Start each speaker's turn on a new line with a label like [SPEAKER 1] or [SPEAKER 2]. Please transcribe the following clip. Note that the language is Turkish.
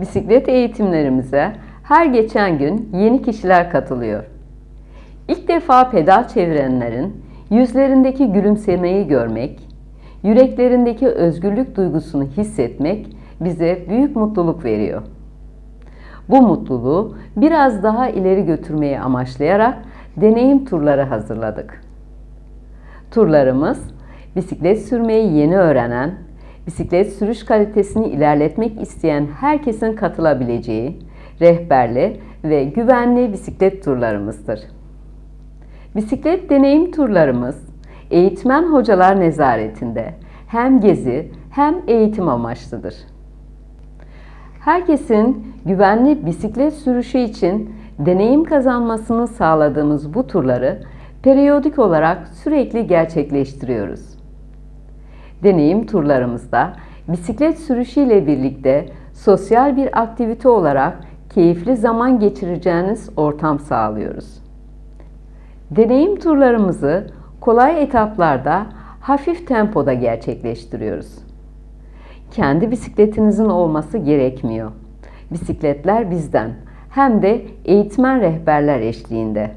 [SPEAKER 1] Bisiklet eğitimlerimize her geçen gün yeni kişiler katılıyor. İlk defa pedal çevirenlerin yüzlerindeki gülümsemeyi görmek, yüreklerindeki özgürlük duygusunu hissetmek bize büyük mutluluk veriyor. Bu mutluluğu biraz daha ileri götürmeyi amaçlayarak deneyim turları hazırladık. Turlarımız bisiklet sürmeyi yeni öğrenen, bisiklet sürüş kalitesini ilerletmek isteyen herkesin katılabileceği rehberli ve güvenli bisiklet turlarımızdır. Bisiklet deneyim turlarımız eğitmen hocalar nezaretinde hem gezi hem eğitim amaçlıdır. Herkesin güvenli bisiklet sürüşü için deneyim kazanmasını sağladığımız bu turları periyodik olarak sürekli gerçekleştiriyoruz. Deneyim turlarımızda bisiklet sürüşü ile birlikte sosyal bir aktivite olarak keyifli zaman geçireceğiniz ortam sağlıyoruz. Deneyim turlarımızı kolay etaplarda hafif tempoda gerçekleştiriyoruz. Kendi bisikletinizin olması gerekmiyor. Bisikletler bizden hem de eğitmen rehberler eşliğinde.